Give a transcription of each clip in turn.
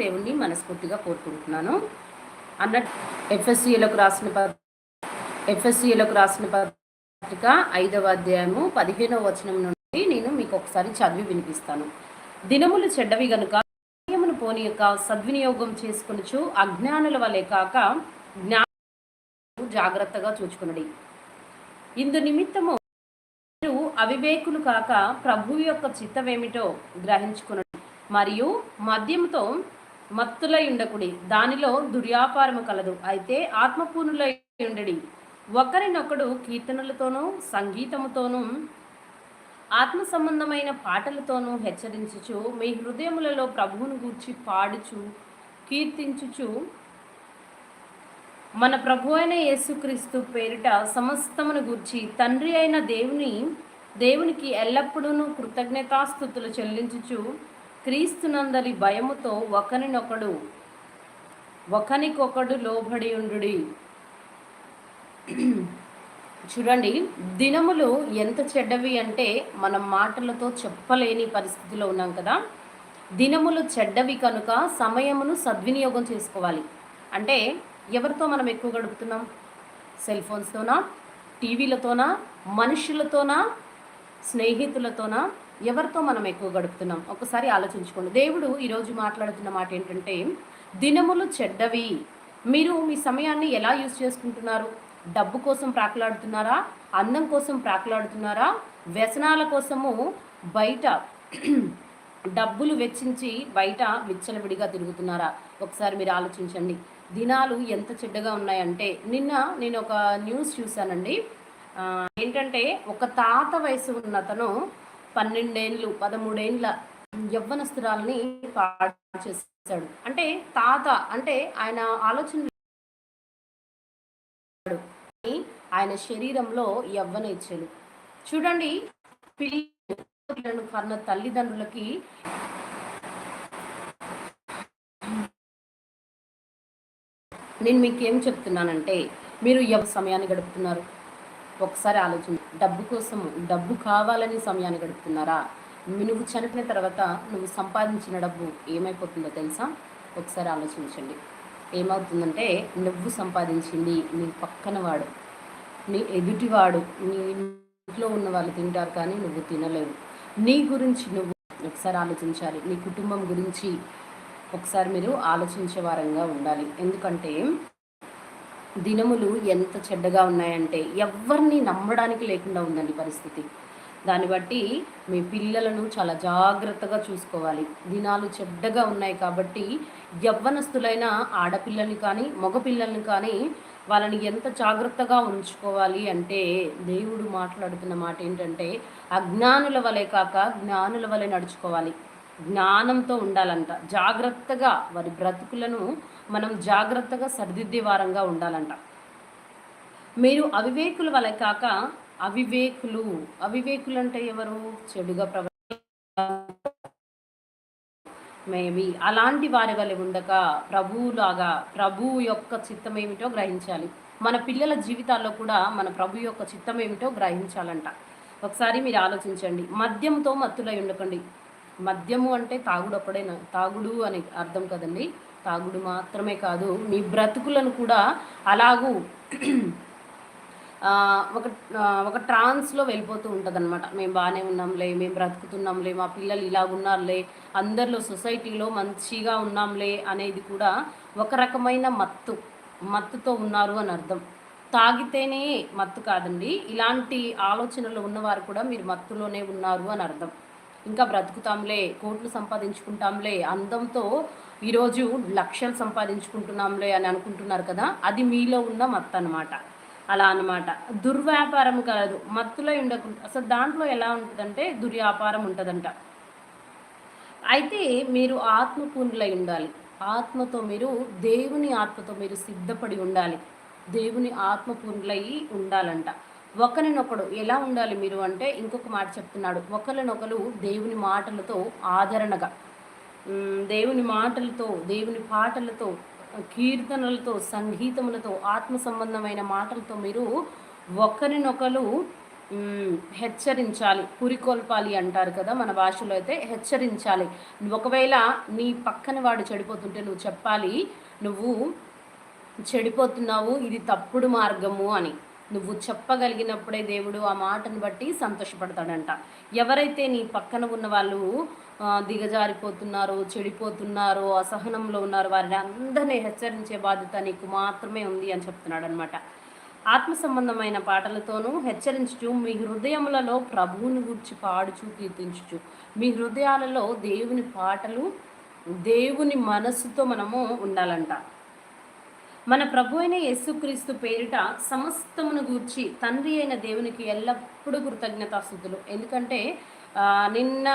దేవుణ్ణి మనస్ఫూర్తిగా కోరుకుంటున్నాను. అన్న ఎఫ్ఎస్సిలకు రాసిన ఎఫ్ఎస్సిలకు రాసిన పత్రిక ఐదవ అధ్యాయము పదిహేనవ వచనం నుండి నేను మీకు ఒకసారి చదివి వినిపిస్తాను. దినములు చెడ్డవి గనుక సమయమును పోని యొక్క సద్వినియోగం చేసుకొనుచు అజ్ఞానుల వలె కాక జ్ఞా జాగ్రత్తగా చూచుకునడి. ఇందు నిమిత్తము మీరు అవివేకులు కాక ప్రభు యొక్క చిత్తమేమిటో గ్రహించుకున్నది మరియు మద్యముతో మత్తులై ఉండకుడి. దానిలో దుర్యాపారము కలదు. అయితే ఆత్మపూర్ణులై ఉండడి. ఒకరినొకడు కీర్తనలతోనూ సంగీతముతోనూ ఆత్మ సంబంధమైన పాటలతోనూ హెచ్చరించుచు మీ హృదయములలో ప్రభువును గూర్చి పాడుచు కీర్తించుచు మన ప్రభు అయిన యేసుక్రీస్తు పేరిట సమస్తమును గూర్చి తండ్రి అయిన దేవుని దేవునికి ఎల్లప్పుడూ కృతజ్ఞతాస్థుతులు చెల్లించుచు క్రీస్తునందలి భయముతో ఒకరినొకడు ఒకనికొకడు లోబడి ఉండు చూడండి దినములు ఎంత చెడ్డవి అంటే మనం మాటలతో చెప్పలేని పరిస్థితిలో ఉన్నాం కదా. దినములు చెడ్డవి కనుక సమయమును సద్వినియోగం చేసుకోవాలి. అంటే ఎవరితో మనం ఎక్కువ గడుపుతున్నాం? సెల్ ఫోన్స్తోనా టీవీలతోనా మనుషులతోనా స్నేహితులతోనా? ఎవరితో మనం ఎక్కువ గడుపుతున్నాం? ఒకసారి ఆలోచించుకోండి. దేవుడు ఈరోజు మాట్లాడుతున్న మాట ఏంటంటే దినములు చెడ్డవి. మీరు మీ సమయాన్ని ఎలా యూజ్ చేసుకుంటున్నారు? డబ్బు కోసం ప్రాకులాడుతున్నారా? అందం కోసం ప్రాకులాడుతున్నారా? వ్యసనాల కోసము బయట డబ్బులు వెచ్చించి బయట విచ్చలవిడిగా తిరుగుతున్నారా? ఒకసారి మీరు ఆలోచించండి. దినాలు ఎంత చెడ్డగా ఉన్నాయంటే నిన్న నేను ఒక న్యూస్ చూశానండి. ఏంటంటే ఒక తాత వయసు ఉన్న అతను పన్నెండేళ్ళు పదమూడేండ్ల యవ్వనస్తురాలని పాడు చేశాడు. అంటే తాత అంటే ఆయన ఆలోచన ఆయన శరీరంలో యవ్వన ఇచ్చాడు చూడండి పిల్లలను కన్న తల్లిదండ్రులకి నేను మీకు ఏం చెప్తున్నానంటే మీరు ఎవ సమయాన్ని గడుపుతున్నారు. ఒకసారి ఆలోచించు. డబ్బు కోసం డబ్బు కావాలని సమయాన్ని గడుపుతున్నారా? నువ్వు చనిపోయిన తర్వాత నువ్వు సంపాదించిన డబ్బు ఏమైపోతుందో తెలుసా? ఒకసారి ఆలోచించండి. ఏమవుతుందంటే నువ్వు సంపాదించింది నీ పక్కన వాడు నీ ఎదుటివాడు నీ ఇంట్లో ఉన్న వాళ్ళు తింటారు కానీ నువ్వు తినలేవు. నీ గురించి నువ్వు ఒకసారి ఆలోచించాలి. నీ కుటుంబం గురించి ఒకసారి మీరు ఆలోచించే వారంగా ఉండాలి. ఎందుకంటే దినములు ఎంత చెడ్డగా ఉన్నాయంటే ఎవరిని నమ్మడానికి లేకుండా ఉందండి పరిస్థితి. దాన్ని బట్టి మీ పిల్లలను చాలా జాగ్రత్తగా చూసుకోవాలి. దినాలు చెడ్డగా ఉన్నాయి కాబట్టి యవ్వనస్తులైన ఆడపిల్లల్ని కానీ మగపిల్లల్ని కానీ వాళ్ళని ఎంత జాగ్రత్తగా ఉంచుకోవాలి అంటే దేవుడు మాట్లాడుతున్న మాట ఏంటంటే అజ్ఞానుల వలె కాక జ్ఞానుల వలె నడుచుకోవాలి. జ్ఞానంతో ఉండాలంట. జాగ్రత్తగా వారి బ్రతుకులను మనం జాగ్రత్తగా సరిదిద్దే వారంగా ఉండాలంట. మీరు అవివేకుల వలె కాక అవివేకులు. అవివేకులు అంటే ఎవరు? చెడుగా ప్రవ మేబీ అలాంటి వారి వలె ఉండక ప్రభువులాగా ప్రభు యొక్క చిత్తం ఏమిటో గ్రహించాలి. మన పిల్లల జీవితాల్లో కూడా మన ప్రభు యొక్క చిత్తం ఏమిటో గ్రహించాలంట. ఒకసారి మీరు ఆలోచించండి. మద్యంతో మత్తులై ఉండకండి. మద్యము అంటే తాగుడు ఒక్కడేనా తాగుడు అని అర్థం కదండి. తాగుడు మాత్రమే కాదు మీ బ్రతుకులను కూడా అలాగూ ఒక ఒక ట్రాన్స్లో వెళ్ళిపోతూ ఉంటుంది అనమాట మేము బాగానే ఉన్నాంలే మేము బ్రతుకుతున్నాంలే మా పిల్లలు ఇలాగున్నారులే అందరిలో సొసైటీలో మంచిగా ఉన్నాంలే అనేది కూడా ఒక రకమైన మత్తు మత్తుతో ఉన్నారు అని అర్థం. తాగితేనే మత్తు కాదండి ఇలాంటి ఆలోచనలు ఉన్నవారు కూడా మీరు మత్తులోనే ఉన్నారు అని అర్థం. ఇంకా బ్రతుకుతాంలే కోట్లు సంపాదించుకుంటాంలే అందంతో ఈరోజు లక్షలు సంపాదించుకుంటున్నాంలే అని అనుకుంటున్నారు కదా అది మీలో ఉన్న మత్తు అనమాట అలా అనమాట దుర్వ్యాపారం కాదు మత్తులో ఉండకుండా అసలు దాంట్లో ఎలా ఉంటుందంటే దుర్వ్యాపారం ఉంటుందంట. అయితే మీరు ఆత్మపూర్ణులై ఉండాలి. ఆత్మతో మీరు దేవుని ఆత్మతో మీరు సిద్ధపడి ఉండాలి. దేవుని ఆత్మపూర్ణులై ఉండాలంట. ఒకరినొకడు ఎలా ఉండాలి మీరు అంటే ఇంకొక మాట చెప్తున్నాడు. ఒకరినొకరు దేవుని మాటలతో ఆదరణగా దేవుని మాటలతో దేవుని పాటలతో కీర్తనలతో సంగీతములతో ఆత్మ సంబంధమైన మాటలతో మీరు ఒకరినొకరు హెచ్చరించాలి పురికొల్పాలి అంటారు కదా మన భాషలో అయితే హెచ్చరించాలి. ఒకవేళ నీ పక్కన వాడు చెడిపోతుంటే నువ్వు చెప్పాలి నువ్వు చెడిపోతున్నావు ఇది తప్పుడు మార్గము అని. నువ్వు చెప్పగలిగినప్పుడే దేవుడు ఆ మాటను బట్టి సంతోషపడతాడంట. ఎవరైతే నీ పక్కన ఉన్న వాళ్ళు దిగజారిపోతున్నారో చెడిపోతున్నారో అసహనంలో ఉన్నారో వారిని అందరినీ హెచ్చరించే బాధ్యత నీకు మాత్రమే ఉంది అని చెప్తున్నాడు అనమాట ఆత్మ సంబంధమైన పాటలతోనూ హెచ్చరించుచు మీ హృదయములలో ప్రభువుని గురించి పాడుచు కీర్తించుచు. మీ హృదయాలలో దేవుని పాటలు దేవుని మనస్సుతో మనము ఉండాలంట. మన ప్రభు అయిన యేసుక్రీస్తు పేరిట సమస్తమును గూర్చి తండ్రి అయిన దేవునికి ఎల్లప్పుడూ కృతజ్ఞతాస్థుతులు. ఎందుకంటే నిన్న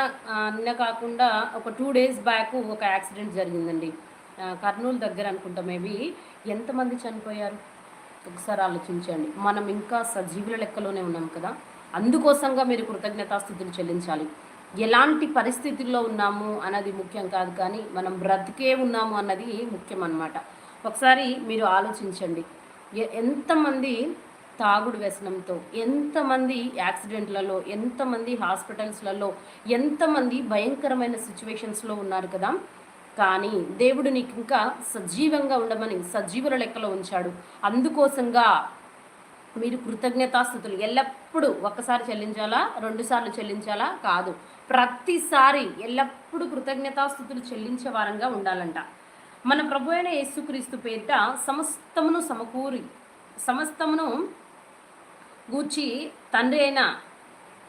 నిన్న కాకుండా ఒక టూ డేస్ బ్యాక్ ఒక యాక్సిడెంట్ జరిగిందండి. కర్నూలు దగ్గర అనుకుంటా మేబీ. ఎంతమంది చనిపోయారు? ఒకసారి ఆలోచించండి. మనం ఇంకా సజీవుల లెక్కలోనే ఉన్నాం కదా. అందుకోసంగా మీరు కృతజ్ఞతాస్థుతులు చెల్లించాలి. ఎలాంటి పరిస్థితుల్లో ఉన్నాము అన్నది ముఖ్యం కాదు కానీ మనం బ్రతికే ఉన్నాము అన్నది ముఖ్యం అన్నమాట ఒకసారి మీరు ఆలోచించండి. ఎంతమంది తాగుడు వ్యసనంతో ఎంతమంది యాక్సిడెంట్లలో ఎంతమంది హాస్పిటల్స్లలో ఎంతమంది భయంకరమైన సిచ్యువేషన్స్లో ఉన్నారు కదా? కానీ దేవుడు నీకు ఇంకా సజీవంగా ఉండమని సజీవుల లెక్కలో ఉంచాడు. అందుకోసంగా మీరు కృతజ్ఞతాస్థుతులు. ఎల్లప్పుడూ ఒక్కసారి చెల్లించాలా? రెండు సార్లు చెల్లించాలా? కాదు. ప్రతిసారి ఎల్లప్పుడూ కృతజ్ఞతాస్థుతులు చెల్లించే వారంగా ఉండాలంట. మన ప్రభు అయిన యేసుక్రీస్తు పేరిట సమస్తమును సమకూరి సమస్తమును గూర్చి తండ్రి అయిన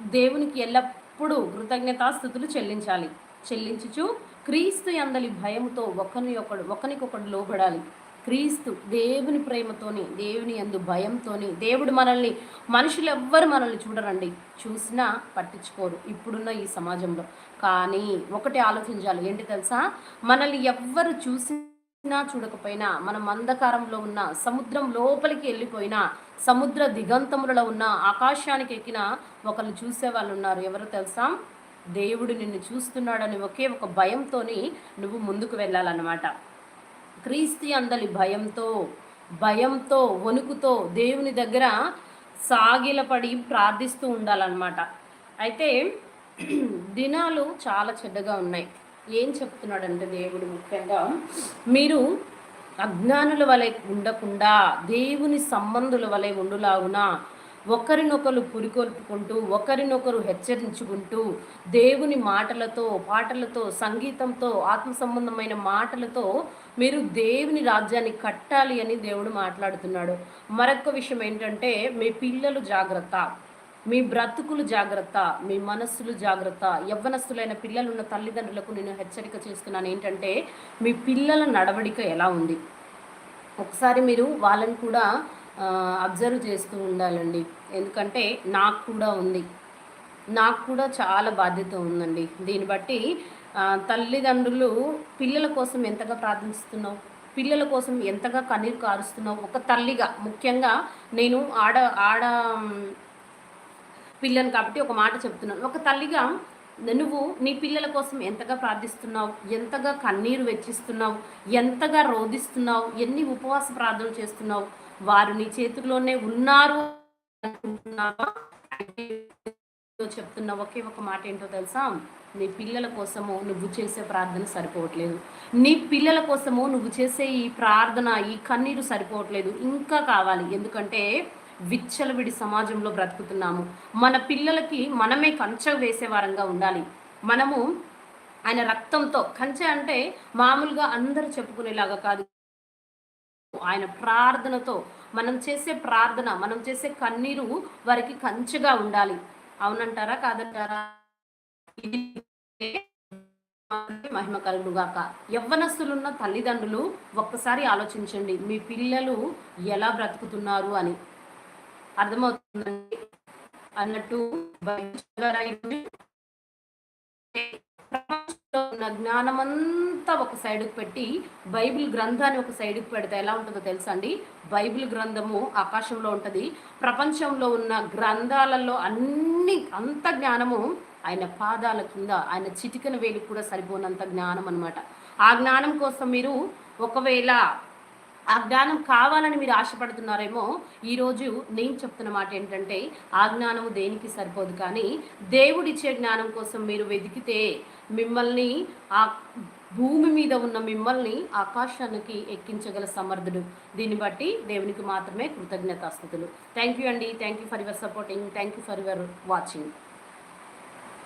దేవునికి ఎల్లప్పుడూ కృతజ్ఞతాస్థుతులు చెల్లించాలి. చెల్లించుచు క్రీస్తు అందలి భయముతో ఒకరిని ఒకడు ఒకరికొకడు లోబడాలి. క్రీస్తు దేవుని ప్రేమతోని దేవుని ఎందు భయంతోని దేవుడు మనల్ని మనుషులు ఎవ్వరు మనల్ని చూడరండి. చూసినా పట్టించుకోరు ఇప్పుడున్న ఈ సమాజంలో. కానీ ఒకటి ఆలోచించాలి. ఏంటి తెలుసా? మనల్ని ఎవ్వరు చూసినా చూడకపోయినా మనం అంధకారంలో ఉన్న సముద్రం లోపలికి వెళ్ళిపోయినా సముద్ర దిగంతములలో ఉన్న ఆకాశానికి ఎక్కిన ఒకళ్ళు చూసే వాళ్ళు ఉన్నారు. ఎవరు తెలుసా? దేవుడు నిన్ను చూస్తున్నాడని ఒకే ఒక భయంతోని నువ్వు ముందుకు వెళ్ళాలన్నమాట. క్రీస్తు అందలి భయంతో భయంతో వణుకుతో దేవుని దగ్గర సాగిలపడి ప్రార్థిస్తూ ఉండాలన్నమాట. అయితే దినాలు చాలా చెడ్డగా ఉన్నాయి. ఏం చెప్తున్నాడంటే దేవుడు ముఖ్యంగా మీరు అజ్ఞానుల వలె ఉండకుండా దేవుని సంబంధుల వలె ఉండులాగునా ఒకరినొకరు పురికొల్పుకుంటూ ఒకరినొకరు హెచ్చరించుకుంటూ దేవుని మాటలతో పాటలతో సంగీతంతో ఆత్మ సంబంధమైన మాటలతో మీరు దేవుని రాజ్యాన్ని కట్టాలి అని దేవుడు మాట్లాడుతున్నాడు. మరొక విషయం ఏంటంటే మీ పిల్లలు జాగ్రత్త మీ బ్రతుకులు జాగ్రత్త మీ మనస్సులు జాగ్రత్త. యవ్వనస్తులైన పిల్లలున్న తల్లిదండ్రులకు నేను హెచ్చరిక చేస్తున్నాను ఏంటంటే మీ పిల్లల నడవడిక ఎలా ఉంది? ఒకసారి మీరు వాళ్ళని కూడా అబ్జర్వ్ చేస్తూ ఉండాలండి. ఎందుకంటే నాకు కూడా ఉంది. నాకు కూడా చాలా బాధ్యత ఉందండి. దీన్ని బట్టి తల్లిదండ్రులు పిల్లల కోసం ఎంతగా ప్రార్థిస్తున్నావు? పిల్లల కోసం ఎంతగా కన్నీరు కారుస్తున్నావు? ఒక తల్లిగా ముఖ్యంగా నేను ఆడ ఆడ పిల్లని కాబట్టి ఒక మాట చెప్తున్నాను. ఒక తల్లిగా నువ్వు నీ పిల్లల కోసం ఎంతగా ప్రార్థిస్తున్నావు? ఎంతగా కన్నీరు వెచ్చిస్తున్నావు? ఎంతగా రోధిస్తున్నావు? ఎన్ని ఉపవాస ప్రార్థనలు చేస్తున్నావు? వారు నీ చేతుల్లోనే ఉన్నారు అనుకుంటున్నావా? చెప్తున్న ఒకే ఒక మాట ఏంటో తెలుసా? నీ పిల్లల కోసము నువ్వు చేసే ప్రార్థన సరిపోవట్లేదు. నీ పిల్లల కోసము నువ్వు చేసే ఈ ప్రార్థన ఈ కన్నీరు సరిపోవట్లేదు. ఇంకా కావాలి. ఎందుకంటే విచ్చలవిడి సమాజంలో బ్రతుకుతున్నాము. మన పిల్లలకి మనమే కంచె వేసేవారంగా ఉండాలి. మనము ఆయన రక్తంతో కంచె అంటే మామూలుగా అందరూ చెప్పుకునేలాగా కాదు. ఆయన ప్రార్థనతో మనం చేసే ప్రార్థన మనం చేసే కన్నీరు వారికి కంచెగా ఉండాలి. అవునంటారా కాదంటారా? మహిమ కలుగుగాక. యవ్వనస్తులున్న తల్లిదండ్రులు ఒక్కసారి ఆలోచించండి మీ పిల్లలు ఎలా బ్రతుకుతున్నారు అని. అర్థమవుతుందండి? అన్నట్టు బైబిల్ ఉన్న జ్ఞానమంతా ఒక సైడుకు పెట్టి బైబిల్ గ్రంథాన్ని ఒక సైడుకు పెడితే ఎలా ఉంటుందో తెలుసా అండి బైబిల్ గ్రంథము ఆకాశంలో ఉంటుంది. ప్రపంచంలో ఉన్న గ్రంథాలలో అన్ని అంత జ్ఞానము ఆయన పాదాల కింద ఆయన చిటికన వేలు కూడా సరిపోనంత జ్ఞానం అనమాట ఆ జ్ఞానం కోసం మీరు ఒకవేళ ఆ జ్ఞానం కావాలని మీరు ఆశపడుతున్నారేమో ఈరోజు నేను చెప్తున్న మాట ఏంటంటే ఆ జ్ఞానం దేనికి సరిపోదు కానీ దేవుడిచ్చే జ్ఞానం కోసం మీరు వెతికితే మిమ్మల్ని ఆ భూమి మీద ఉన్న మిమ్మల్ని ఆకాశానికి ఎక్కించగల సమర్థుడు. దీన్ని బట్టి దేవునికి మాత్రమే కృతజ్ఞతాస్థుతులు. థ్యాంక్ యూ అండి. Thank you for your supporting thank you for your watching